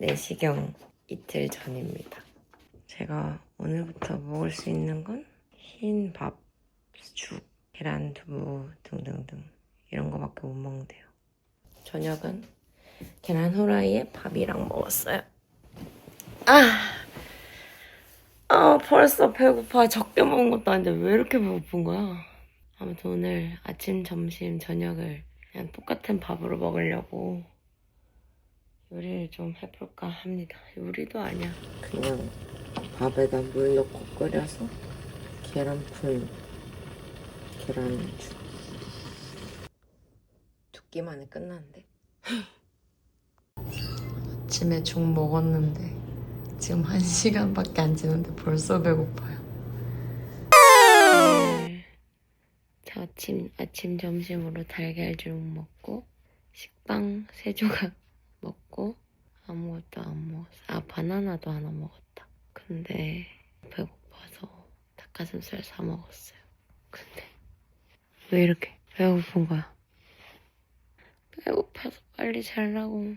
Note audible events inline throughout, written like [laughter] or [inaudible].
내시경 이틀 전입니다. 제가 오늘부터 먹을 수 있는 건 흰 밥, 죽, 계란, 두부 등등등 이런 거밖에 못 먹는데요. 저녁은 계란 후라이에 밥이랑 먹었어요. 아, 아 벌써 배고파. 적게 먹은 것도 아닌데 왜 이렇게 배고픈 거야? 아무튼 오늘 아침, 점심, 저녁을 그냥 똑같은 밥으로 먹으려고 요리를 좀 해볼까 합니다. 요리도 아니야. 그냥 밥에다 물 넣고 끓여서 계란풀, 계란죽. 두 끼만에 끝났는데. [laughs] 아침에 죽 먹었는데 지금 한 시간밖에 안 지났는데 벌써 배고파요. 저 아침 아침 점심으로 달걀죽 먹고 식빵 세 조각 먹고 아무것도 안 먹었어. 아 바나나도 하나 먹었다. 근데 배고파서 닭가슴살 사 먹었어요. 근데 왜 이렇게 배고픈 거야? 배고파서 빨리 자려고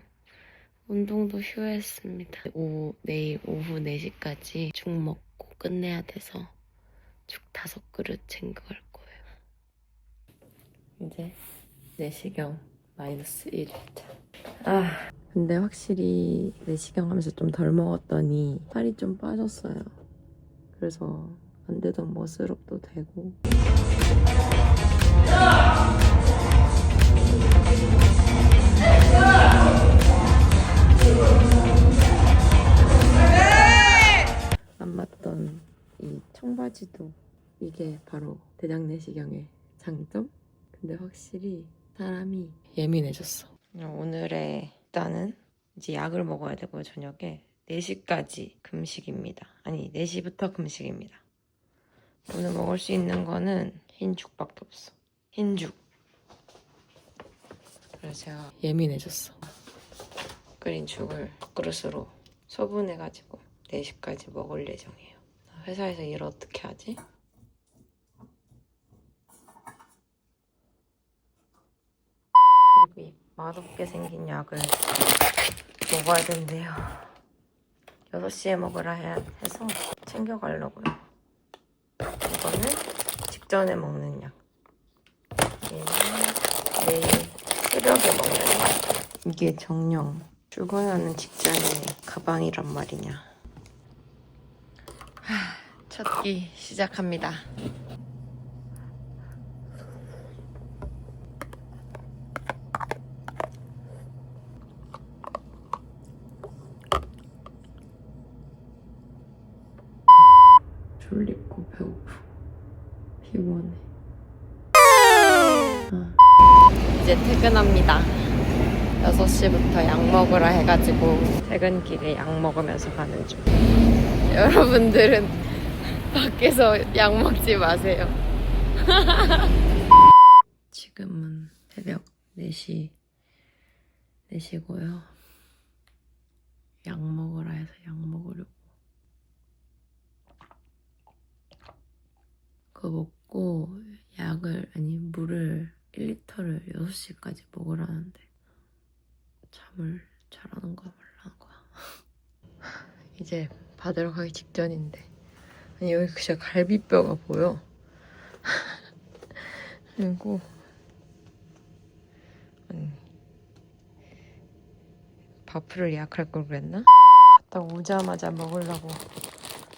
운동도 휴했습니다. 오, 내일 오후 4시까지 죽 먹고 끝내야 돼서 죽 다섯 그릇 챙겨갈 거예요. 이제 내시경 마이너스 1일차. 아, 근데 확실히 내시경 하면서 좀 덜 먹었더니 살이 좀 빠졌어요. 그래서 안 되던 머슬업도 되고. 안 맞던 이 청바지도 이게 바로 대장 내시경의 장점? 근데 확실히 사람이 예민해졌어. 오늘의 일단은 이제 약을 먹어야 되고 저녁에 4시까지 금식입니다. 아니 4시부터 금식입니다. 오늘 먹을 수 있는 거는 흰죽밖에 없어. 흰죽. 그래서 제가 예민해졌어. 끓인 죽을 그릇으로 소분해가지고 4시까지 먹을 예정이에요. 회사에서 일 어떻게 하지? 그리고 이 맛없게 생긴 약을 먹어야 된대요. 6시에 먹으라 해- 해서 챙겨가려고요. 이거는 직전에 먹는 약. 얘는 내일 새벽에 먹는 약. 이게 정령. 출근하는 직장의 가방이란 말이냐. 하, 첫끼 시작합니다. 배고프고 피곤해. 아. 이제 퇴근합니다. 6시부터 약 먹으라 해가지고 퇴근길에 약 먹으면서 가는 중. 여러분들은 [laughs] 밖에서 약 먹지 마세요. [laughs] 지금은 새벽 4시, 4시고요. 약 먹으라 해서 약 먹으려고. 그거 먹고 약을, 아니, 물을 1리터를 6시까지 먹으라는데 잠을 잘하는 거야 말라는 [laughs] 거야. 이제 받으러 가기 직전인데. 아니 여기 진짜 갈비뼈가 보여. [laughs] 그리고 아니 바프를 예약할 걸 그랬나? [laughs] 갔다 오자마자 먹으려고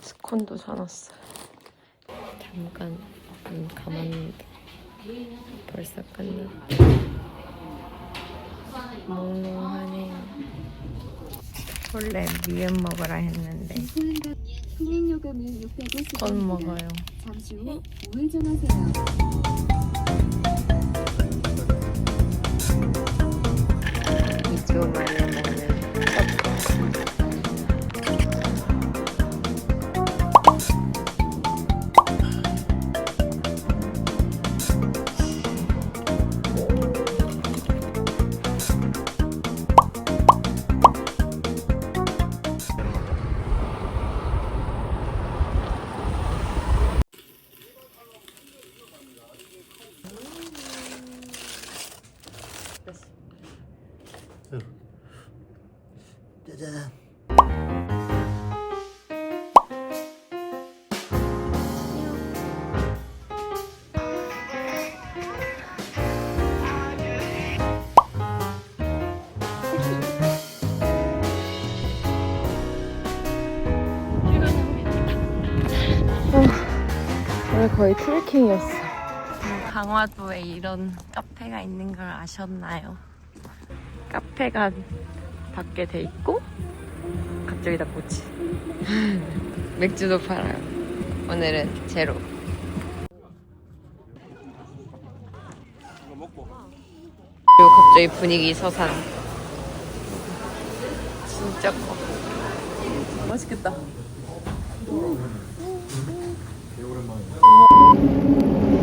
스콘도 사놨어요 잠깐 눈 감았는데 벌써 끝났다 몽롱하네요. 원래 미음 먹으라 했는데 통행 요금이 650원입니다. 건 먹어요. 잠시 후 우회전하세요. 이주 만에 짜잔. 오늘 거의 트레킹이었어. 강화도에 이런 카페가 있는 걸 아셨나요? 카페가 밖에 돼 있고 갑자기 다 꽃이. [laughs] 맥주도 팔아요. 오늘은 제로. 그리고 갑자기 분위기 서산. 진짜 커. 맛있겠다. 허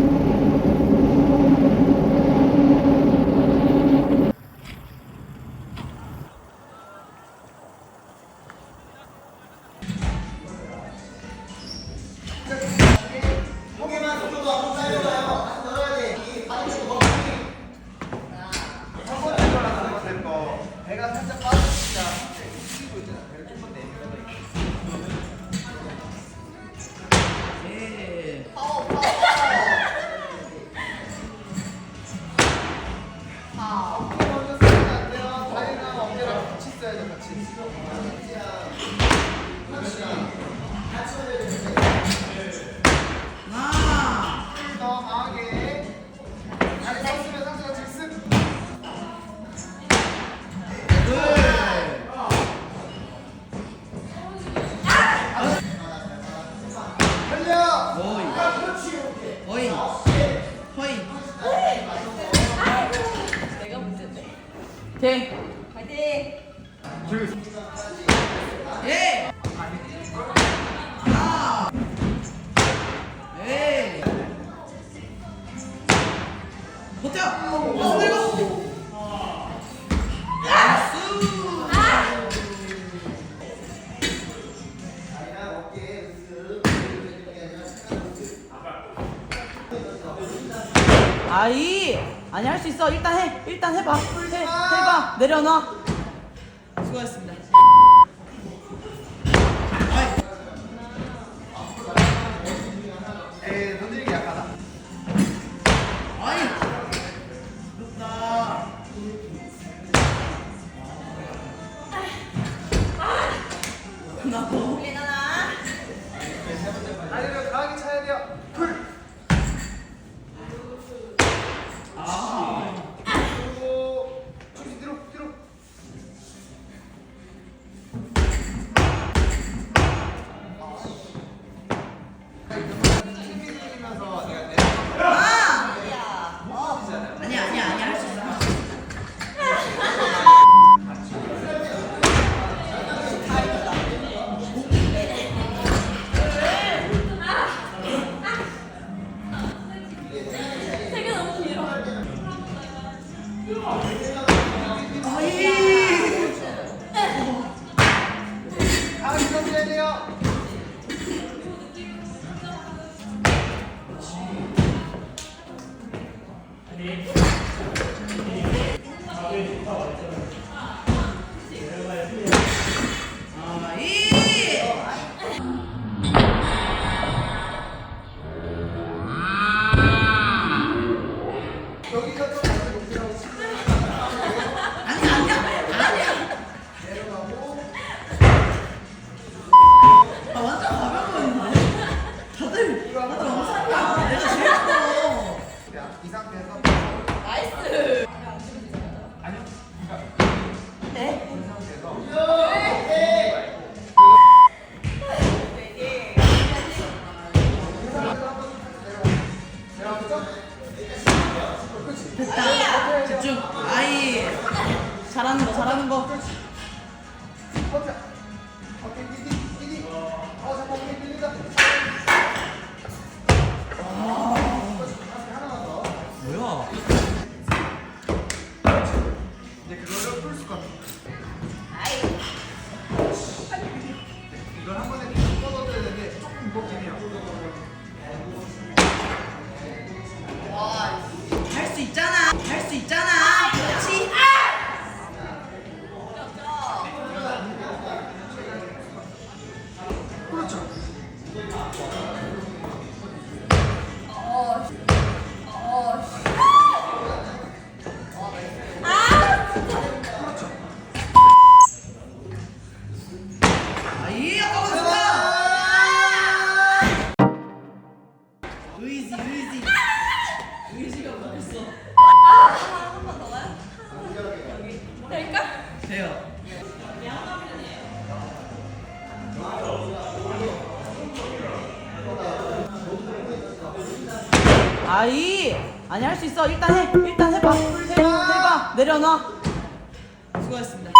아이 아니 할 수 있어. 일단 해. 일단 해봐. 해 해봐. 내려놔. 수고하셨습니다. 에 던지기 약하다. 아이 부럽다. 나도 이 상태에서 나이스. 잘하는 거, 잘하는 거. 뻗자. 될까? 돼요. 아이 아니 할 수 있어. 일단 해. 일단 해봐. 해봐. 내려놔. 수고하셨습니다.